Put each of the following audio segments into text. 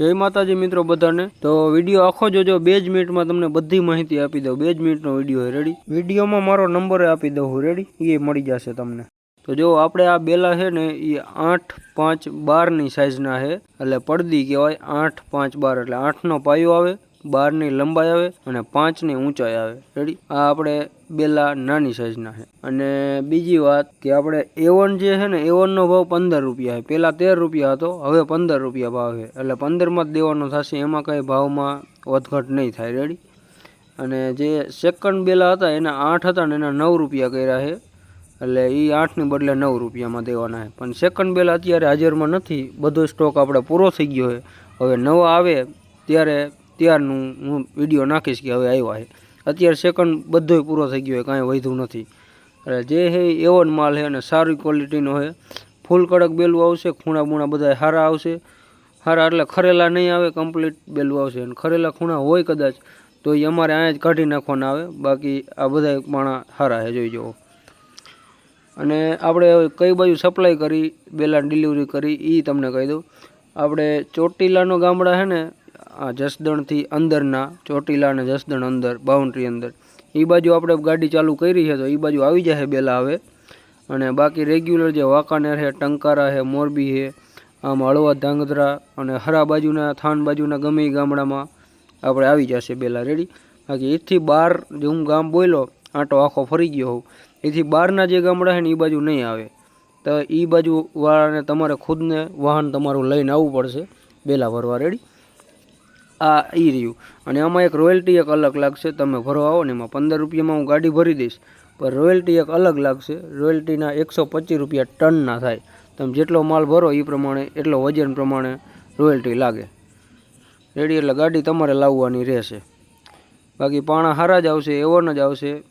જય માતાજી મિત્રો બધાને. તો વીડિયો આખો જોજો, બે જ મિનિટમાં તમને બધી માહિતી આપી દઉં. બે જ મિનિટનો વીડિયો રેડી વિડીયોમાં મારો નંબર આપી દઉં હું રેડી એ મળી જશે તમને. તો જો આપણે આ બેલા છે ને, એ આઠ, પાંચ, બારની સાઇઝના છે. એટલે પડદી કહેવાય આઠ, પાંચ, બાર. એટલે આઠનો પાયો આવે. બારની લંબાઈ આવે અને પાંચની ઊંચાઈ આવે. રેડી આ આપણે બેલા નાની સાઇઝના છે. અને બીજી વાત કે આપણે એવન જે છે ને એવનનો ભાવ પંદર રૂપિયા છે. પહેલાં તેર રૂપિયા હતો, હવે પંદર રૂપિયા ભાવ છે. એટલે પંદરમાં જ દેવાનો થશે, એમાં કંઈ ભાવમાં વધઘટ નહીં થાય. રેડી અને જે સેકન્ડ બેલા હતા, એના આઠ હતા ને, એના નવ રૂપિયા કર્યા છે. એટલે એ આઠની બદલે નવ રૂપિયામાં દેવાના છે. પણ સેકન્ડ બેલ અત્યારે હાજરમાં નથી. બધો સ્ટોક આપણે પૂરો થઈ ગયો છે. હવે નવા આવે, ત્યારે ત્યારનું હું વીડિયો નાખીશ કે હવે આવ્યા છે. અત્યારે સેકન્ડ બધોય પૂરો થઈ ગયો હોય કાંઈ વધ્યું નથી. એટલે જે છે એવો જ માલ છે અને સારી ક્વોલિટીનો છે. ફૂલ કડક બેલું આવશે, ખૂણા બૂણા બધા સારા આવશે. સારા એટલે ખરેલા નહીં આવે કમ્પ્લીટ બેલું આવશે. અને ખરેલા ખૂણા હોય કદાચ, તો એ અમારે અહીંયા જ કાઢી નાખવાના આવે. બાકી આ બધા માણા સારા છે, જોઈ જુઓ. અને આપણે કઈ બાજુ સપ્લાય કરી બેલા ડિલિવરી કરી એ તમને કહી દઉં. આપણે ચોટીલાનો ગામડા છે ને જસદણથી અંદરના, ચોટીલા અને જસદણ અંદર, બાઉન્ડ્રી અંદર. એ બાજુ આપણે ગાડી ચાલુ કરી છે તો એ બાજુ આવી જશે બેલા હવે. અને બાકી રેગ્યુલર જે વાંકાનેર છે ટંકારા છે મોરબી છે આમ હળવા ધાંગધ્રા અને હરા બાજુના, થાન બાજુના ગમે ગામડામાં આપણે આવી જશે બેલા. રેડી બાકી એથી બહાર જે હું ગામ બોલ્યો આંટો આખો ફરી ગયો હોઉં. એથી બહારના જે ગામડા છે ને એ બાજુ નહીં આવે. તો એ બાજુ વાળાને તમારે ખુદને વાહન તમારું લઈને આવવું પડશે બેલા ભરવા. રેડી આ એ રહ્યું. અને આમાં એક રોયલ્ટી એક અલગ લાગશે, તમે ભરો આવો ને એમાં પંદર રૂપિયામાં હું ગાડી ભરી દઈશ. પણ રોયલ્ટી એક અલગ લાગશે રોયલ્ટીના એકસો પચીસ રૂપિયા ટનના થાય. તમે જેટલો માલ ભરો એ પ્રમાણે, એટલો વજન પ્રમાણે રોયલ્ટી લાગે. રેડી એટલે ગાડી તમારે લાવવાની રહેશે. બાકી પાણા સારા જ આવશે એવન જ આવશે.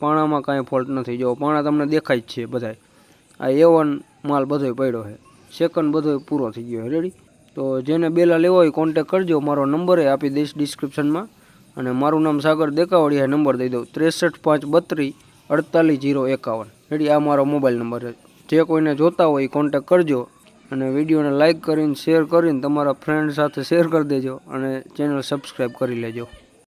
પાણામાં કાંઈ ફોલ્ટ નથી. જો પાણા તમને દેખાય જ છે બધાય. આ એવન માલ બધોય પડ્યો છે. સેકન્ડ બધોય પૂરો થઈ ગયો રેડી તો જેને બેલા લેવા હોય કોન્ટેક કરજો. મારો નંબર આપી દઈશ ડિસ્ક્રિપ્શનમાં અને મારું નામ સાગર દેકાવડિયા નંબર દઈ દઉં. ત્રેસઠ પાંચ બત્રીસ અડતાલીસ જીરો એકાવન. રેડી, આ મારો મોબાઈલ નંબર છે. જે કોઈને જોતા હોય કોન્ટેક કરજો. અને વિડીયોને લાઇક કરીને શેર કરીને તમારા ફ્રેન્ડ સાથે શેર કરી દેજો. અને ચેનલ સબસ્ક્રાઈબ કરી લેજો.